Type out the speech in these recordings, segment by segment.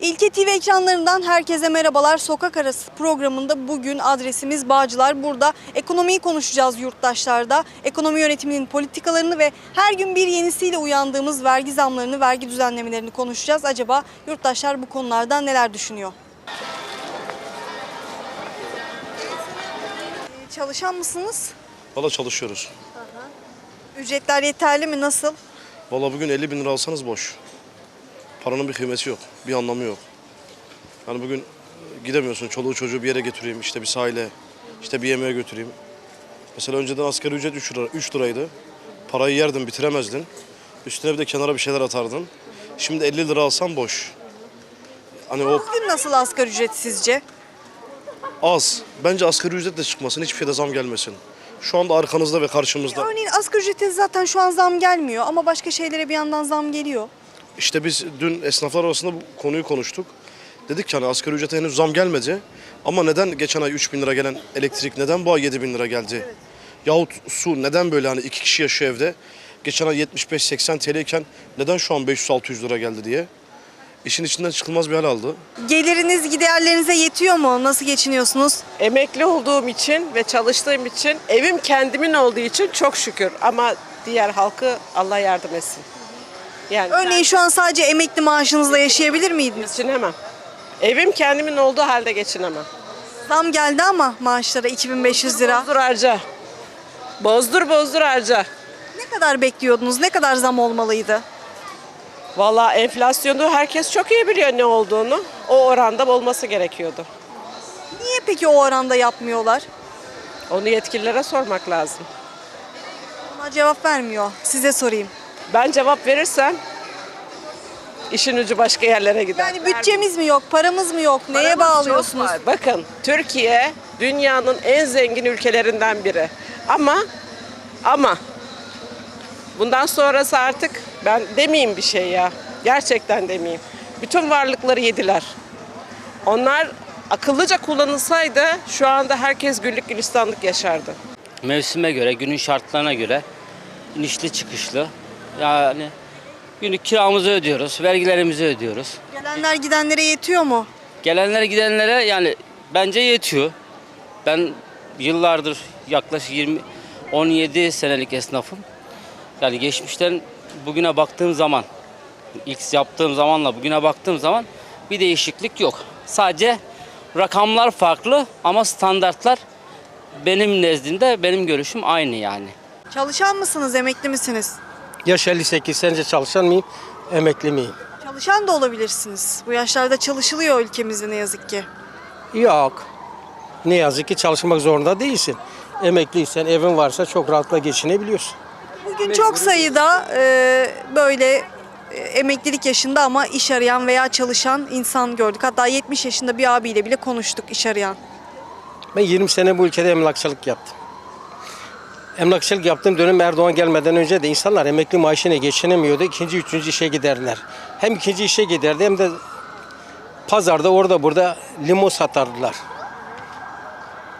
İlke TV ekranlarından herkese merhabalar. Sokak Arası programında bugün adresimiz Bağcılar. Burada ekonomiyi konuşacağız yurttaşlarda. Ekonomi yönetiminin politikalarını ve her gün bir yenisiyle uyandığımız vergi zamlarını, vergi düzenlemelerini konuşacağız. Acaba yurttaşlar bu konulardan neler düşünüyor? Çalışan mısınız? Valla çalışıyoruz. Ücretler yeterli mi? Nasıl? Valla bugün 50 bin lira alsanız boş. Paranın bir kıymeti yok. Bir anlamı yok. Yani bugün gidemiyorsun. Çoluğu çocuğu bir yere götüreyim. işte bir sahile. işte bir yemeğe götüreyim. Mesela önceden asgari ücret 3, lira, 3 liraydı. Parayı yerdin bitiremezdin. Üstüne bir de kenara bir şeyler atardın. Şimdi 50 lira alsan boş. Hani o Bugün nasıl asgari ücret sizce? Az. Bence asgari ücret de çıkmasın. Hiçbir şeyde zam gelmesin. Şu anda arkanızda ve karşımızda. Örneğin asgari ücrete zaten şu an zam gelmiyor ama başka şeylere bir yandan zam geliyor. İşte biz dün esnaflar arasında bu konuyu konuştuk. Dedik ki hani asgari ücrete henüz zam gelmedi. Ama neden geçen ay 3 bin lira gelen elektrik neden bu ay 7 bin lira geldi? Yahut su neden böyle hani iki kişi yaşıyor evde. Geçen ay 75-80 TL iken neden şu an 500-600 lira geldi diye. İşin içinden çıkılmaz bir hal aldı. Geliriniz giderlerinize yetiyor mu? Nasıl geçiniyorsunuz? Emekli olduğum için ve çalıştığım için evim kendimin olduğu için çok şükür ama diğer halkı Allah yardım etsin. Yani Örneğin şu an sadece emekli maaşınızla yaşayabilir miydiniz? geçinemem. Evim kendimin olduğu halde geçinemem. Zam geldi ama maaşlara 2500 lira. Bozdur harca. Bozdur bozdur harca. Ne kadar bekliyordunuz? Ne kadar zam olmalıydı? Vallahi enflasyonu herkes çok iyi biliyor ne olduğunu. O oranda olması gerekiyordu. Niye peki o oranda yapmıyorlar? Onu yetkililere sormak lazım. Ona cevap vermiyor. Size sorayım. Ben cevap verirsem işin ucu başka yerlere gider. Yani bütçemiz mi yok, paramız mı yok? Neye Paramız çok bağlıyorsunuz? var. Bakın Türkiye dünyanın en zengin ülkelerinden biri. Ama ama bundan sonrası artık ben demeyeyim bir şey ya. Gerçekten demeyeyim. Bütün varlıkları yediler. Onlar akıllıca kullanılsaydı şu anda herkes güllük gülistanlık yaşardı. mevsime göre, günün şartlarına göre inişli çıkışlı. Yani günlük kiramızı ödüyoruz, vergilerimizi ödüyoruz. Gelenler gidenlere yetiyor mu? Gelenlere gidenlere yani bence yetiyor. Ben yıllardır yaklaşık 20 17 senelik esnafım. Yani geçmişten bugüne baktığım zaman ilk yaptığım zamanla bugüne baktığım zaman bir değişiklik yok. Sadece rakamlar farklı ama standartlar benim nezdimde benim görüşüm aynı yani. Çalışan mısınız, emekli misiniz? Yaş 58 sence çalışan mıyım, emekli miyim? Çalışan da olabilirsiniz. Bu yaşlarda çalışılıyor ülkemizde ne yazık ki. Yok. Ne yazık ki çalışmak zorunda değilsin. Emekliysen, evin varsa çok rahatla geçinebiliyorsun. Bugün çok sayıda e, böyle e, emeklilik yaşında ama iş arayan veya çalışan insan gördük. Hatta 70 yaşında bir abiyle bile konuştuk iş arayan. Ben 20 sene bu ülkede emlakçılık yaptım. Emlakçılık yaptığım dönem Erdoğan gelmeden önce de insanlar emekli maaşına geçinemiyordu. İkinci, üçüncü işe giderler. Hem ikinci işe giderdi hem de pazarda orada burada limon satardılar.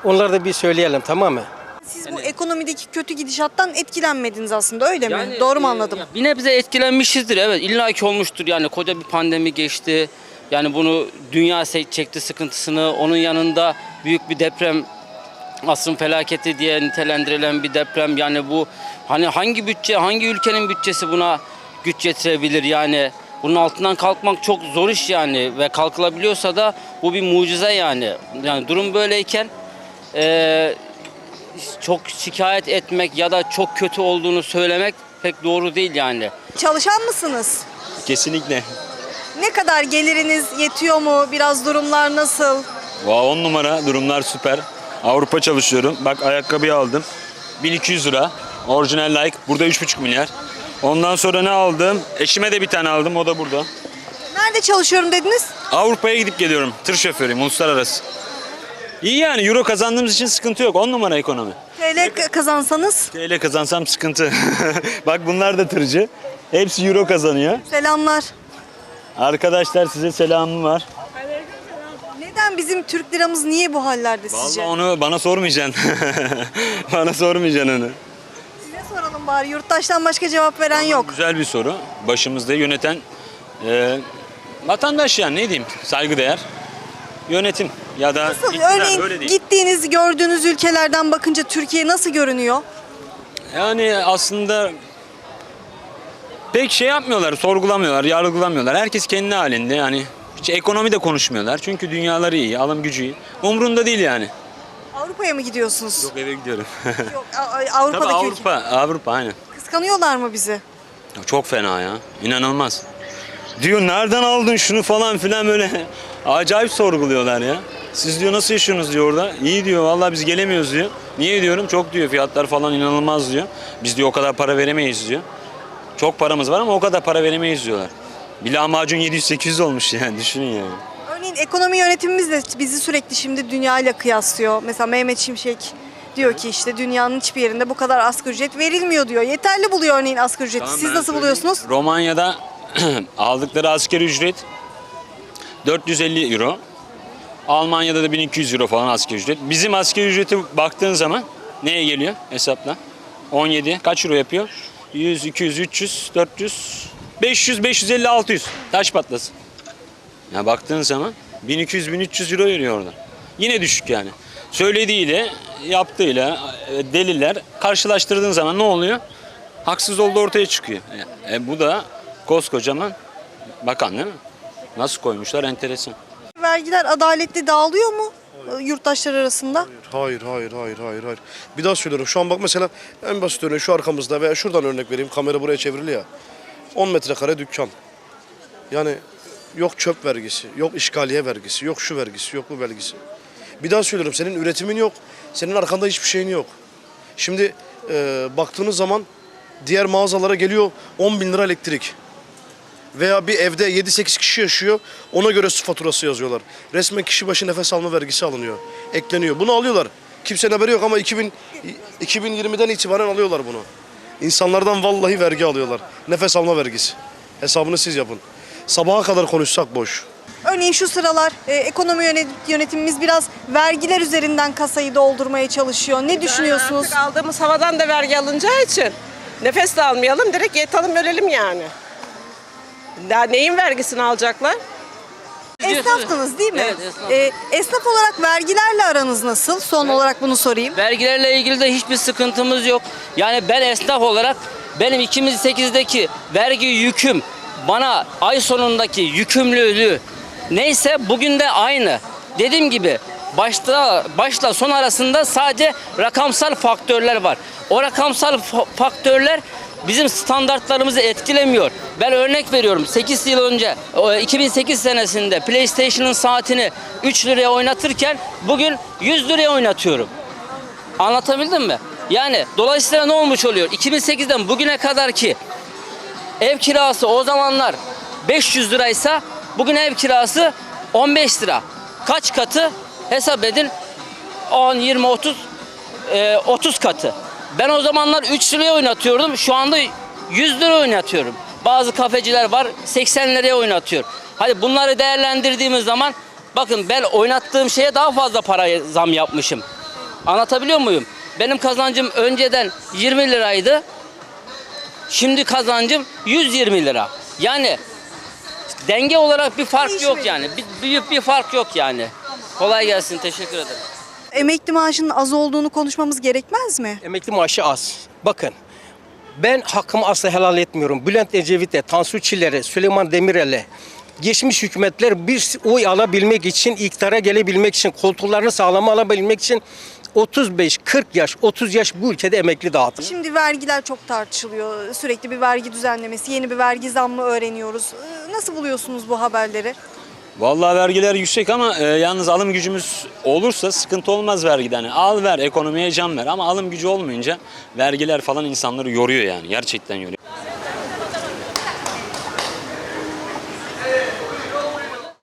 Onları da bir söyleyelim tamam mı? Siz bu ekonomideki kötü gidişattan etkilenmediniz aslında öyle mi? Yani, Doğru mu e, anladım? ya Bir nebze etkilenmişizdir evet illaki olmuştur yani koca bir pandemi geçti. Yani bunu dünya se- çekti sıkıntısını onun yanında büyük bir deprem asrın felaketi diye nitelendirilen bir deprem yani bu hani hangi bütçe hangi ülkenin bütçesi buna güç yetirebilir yani bunun altından kalkmak çok zor iş yani ve kalkılabiliyorsa da bu bir mucize yani yani durum böyleyken eee çok şikayet etmek ya da çok kötü olduğunu söylemek pek doğru değil yani. Çalışan mısınız? Kesinlikle. Ne kadar geliriniz yetiyor mu? Biraz durumlar nasıl? Vay 10 numara durumlar süper. Avrupa çalışıyorum. Bak ayakkabıyı aldım. 1200 lira. Orijinal like. Burada 3,5 milyar. Ondan sonra ne aldım? Eşime de bir tane aldım. O da burada. Nerede çalışıyorum dediniz? Avrupa'ya gidip geliyorum. Tır şoförüyüm. Uluslararası. İyi yani. Euro kazandığımız için sıkıntı yok. 10 numara ekonomi. TL kazansanız TL kazansam sıkıntı. Bak bunlar da tırcı. Hepsi euro kazanıyor. selamlar. Arkadaşlar size selamım var. Neden Neden bizim Türk liramız niye bu hallerde sizce? Vallahi onu bana sormayacaksın. bana sormayacaksın onu. Size soralım bari. Yurttaştan başka cevap veren yok. Güzel bir soru. Başımızda yöneten e, vatandaş yani ne diyeyim saygıdeğer yönetim ya da Nasıl? iktidar, Örneğin öyle değil. gittiğiniz, gördüğünüz ülkelerden bakınca Türkiye nasıl görünüyor? Yani aslında pek şey yapmıyorlar, sorgulamıyorlar, yargılamıyorlar. Herkes kendi halinde yani. Hiç ekonomi de konuşmuyorlar. Çünkü dünyaları iyi, alım gücü iyi. Umrunda değil yani. Avrupa'ya mı gidiyorsunuz? Yok eve gidiyorum. Yok, A- A- Tabii Avrupa'daki ülke. Avrupa, Avrupa aynen. Kıskanıyorlar mı bizi? Çok fena ya. İnanılmaz. Diyor nereden aldın şunu falan filan böyle. Acayip sorguluyorlar ya. Siz diyor nasıl yaşıyorsunuz diyor orada. İyi diyor vallahi biz gelemiyoruz diyor. Niye diyorum çok diyor fiyatlar falan inanılmaz diyor. Biz diyor o kadar para veremeyiz diyor. Çok paramız var ama o kadar para veremeyiz diyorlar. Bir lahmacun 700-800 olmuş yani düşünün yani. Örneğin ekonomi yönetimimiz de bizi sürekli şimdi dünyayla kıyaslıyor. Mesela Mehmet Şimşek diyor ki işte dünyanın hiçbir yerinde bu kadar asgari ücret verilmiyor diyor. Yeterli buluyor örneğin asgari ücreti. Tamam, Siz ben nasıl söyleyeyim. buluyorsunuz? Romanya'da aldıkları asgari ücret 450 euro. Almanya'da da 1200 euro falan asgari ücret. Bizim asgari ücreti baktığın zaman neye geliyor hesapla? 17 kaç euro yapıyor? 100, 200, 300, 400, 500, 550, 600. Taş patlasın. Ya baktığın zaman 1200, 1300 euro veriyor orada. Yine düşük yani. Söylediğiyle, yaptığıyla e, deliller karşılaştırdığın zaman ne oluyor? Haksız olduğu ortaya çıkıyor. E, e, bu da koskocaman bakan değil mi? Nasıl koymuşlar enteresan. Vergiler adaletli dağılıyor mu e, yurttaşlar arasında? Hayır, hayır, hayır, hayır, hayır. Bir daha söylüyorum. Şu an bak mesela en basit örneği şu arkamızda veya şuradan örnek vereyim. Kamera buraya çevrili ya. 10 metrekare dükkan. Yani yok çöp vergisi, yok işgaliye vergisi, yok şu vergisi, yok bu vergisi. Bir daha söylüyorum. Senin üretimin yok. Senin arkanda hiçbir şeyin yok. Şimdi e, baktığınız zaman diğer mağazalara geliyor 10 bin lira elektrik. Veya bir evde 7-8 kişi yaşıyor. Ona göre su faturası yazıyorlar. Resmen kişi başı nefes alma vergisi alınıyor. Ekleniyor. Bunu alıyorlar. Kimsenin haberi yok ama 2000, 2020'den itibaren alıyorlar bunu. İnsanlardan vallahi vergi alıyorlar. Nefes alma vergisi. Hesabını siz yapın. Sabaha kadar konuşsak boş. Örneğin şu sıralar e, ekonomi yönet- yönetimimiz biraz vergiler üzerinden kasayı doldurmaya çalışıyor. Ne düşünüyorsunuz? Artık aldığımız havadan da vergi alınacağı için nefes de almayalım direkt yatalım ölelim yani. Daha neyin vergisini alacaklar? Esnaftınız değil mi? Evet, esnaf. E, esnaf olarak vergilerle aranız nasıl? Son olarak bunu sorayım. Vergilerle ilgili de hiçbir sıkıntımız yok. Yani ben esnaf olarak benim 2008'deki vergi yüküm bana ay sonundaki yükümlülüğü neyse bugün de aynı. Dediğim gibi başta başla son arasında sadece rakamsal faktörler var. O rakamsal fa- faktörler bizim standartlarımızı etkilemiyor. Ben örnek veriyorum 8 yıl önce o 2008 senesinde PlayStation'ın saatini 3 liraya oynatırken bugün 100 liraya oynatıyorum. Anlatabildim mi? Yani dolayısıyla ne olmuş oluyor? 2008'den bugüne kadar ki ev kirası o zamanlar 500 liraysa bugün ev kirası 15 lira. Kaç katı? Hesap edin. 10, 20, 30 e, 30 katı. Ben o zamanlar 3 liraya oynatıyordum. Şu anda 100 lira oynatıyorum. Bazı kafeciler var 80 liraya oynatıyor. Hadi bunları değerlendirdiğimiz zaman bakın ben oynattığım şeye daha fazla para zam yapmışım. Anlatabiliyor muyum? Benim kazancım önceden 20 liraydı. Şimdi kazancım 120 lira. Yani denge olarak bir fark yok yani. Bir, büyük bir fark yok yani. Kolay gelsin. Teşekkür ederim. Emekli maaşının az olduğunu konuşmamız gerekmez mi? Emekli maaşı az. Bakın ben hakkımı asla helal etmiyorum. Bülent Ecevit'e, Tansu Çiller'e, Süleyman Demirel'e geçmiş hükümetler bir oy alabilmek için, iktidara gelebilmek için, koltuklarını sağlama alabilmek için 35-40 yaş, 30 yaş bu ülkede emekli dağıtır. Şimdi vergiler çok tartışılıyor. Sürekli bir vergi düzenlemesi, yeni bir vergi zammı öğreniyoruz. Ee, Nasıl buluyorsunuz bu haberleri? Vallahi vergiler yüksek ama e, yalnız alım gücümüz olursa sıkıntı olmaz vergiden. Al ver ekonomiye can ver ama alım gücü olmayınca vergiler falan insanları yoruyor yani gerçekten yoruyor.